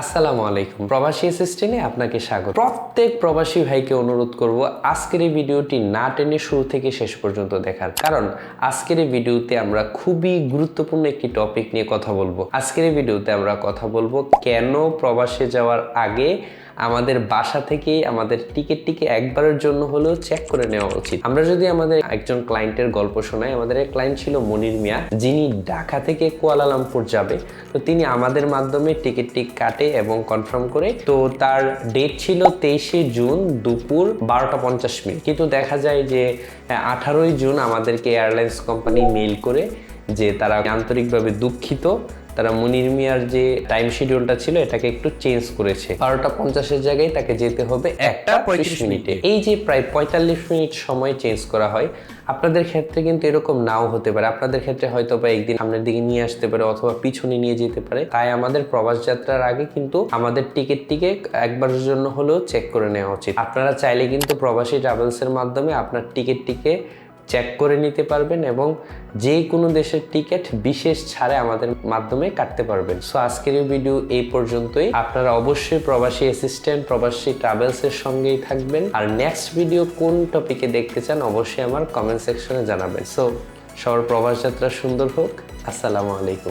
আসসালামু আলাইকুম। প্রবাসী অ্যাসিস্ট্যান্টে আপনাকে স্বাগত। প্রত্যেক প্রবাসী ভাইকে অনুরোধ করব আজকের এই ভিডিওটি না টেনে শুরু থেকে শেষ পর্যন্ত দেখার। কারণ আজকের এই ভিডিওতে আমরা খুবই গুরুত্বপূর্ণ একটি টপিক নিয়ে কথা বলব। আজকের এই ভিডিওতে আমরা কথা বলব কেন প্রবাসে যাওয়ার আগে আমাদের বাসা থেকে আমাদের টিকিটটিকে একবারের জন্য হলেও চেক করে নেওয়া উচিত। আমরা যদি আমাদের একজন ক্লায়েন্টের গল্প শোনাই, আমাদের এক ক্লায়েন্ট ছিল মনির মিয়া, যিনি ঢাকা থেকে কুয়ালালামপুর যাবে। তো তিনি আমাদের মাধ্যমে টিকিটটি কাটে এবং কনফার্ম করে। তো তার ডেট ছিল তেইশে জুন দুপুর বারোটা পঞ্চাশ মিনিট। কিন্তু দেখা যায় যে আঠারোই জুন আমাদেরকে এয়ারলাইন্স কোম্পানি মেইল করে যে তারা আন্তরিকভাবে দুঃখিত। তারা মনির মিয়ার যে টাইম শিডিউলটা ছিল এটাকে একটু চেঞ্জ করেছে। বারোটা পঞ্চাশের জায়গায় তাকে যেতে হবে একটা পঁয়ত্রিশ মিনিটে। এই যে প্রায় পঁয়তাল্লিশ মিনিট সময় চেঞ্জ করা হয় আপনাদের ক্ষেত্রে কিন্তু এরকম নাও হতে পারে। আপনাদের ক্ষেত্রে হয়তো বা একদিন সামনের দিকে নিয়ে আসতে পারে অথবা পিছনে নিয়ে যেতে পারে। তাই আমাদের প্রবাস যাত্রার আগে কিন্তু আমাদের টিকিটটিকে একবারের জন্য হলেও চেক করে নেওয়া উচিত। আপনারা চাইলে কিন্তু প্রবাসী ট্রাভেলসের মাধ্যমে আপনার টিকিটটিকে চেক করে নিতে পারবেন এবং যে কোনো দেশের টিকিট বিশেষ ছাড়ে আমাদের মাধ্যমে কাটতে পারবেন। সো আজকের এই ভিডিও এই পর্যন্তই। আপনারা অবশ্যই প্রবাসী অ্যাসিস্ট্যান্ট প্রবাসী ট্রাভেলসের সঙ্গেই থাকবেন। আর নেক্সট ভিডিও কোন টপিকে দেখতে চান অবশ্যই আমার কমেন্ট সেকশনে জানাবেন। সো সবার প্রবাস যাত্রা সুন্দর হোক। আসসালামু আলাইকুম।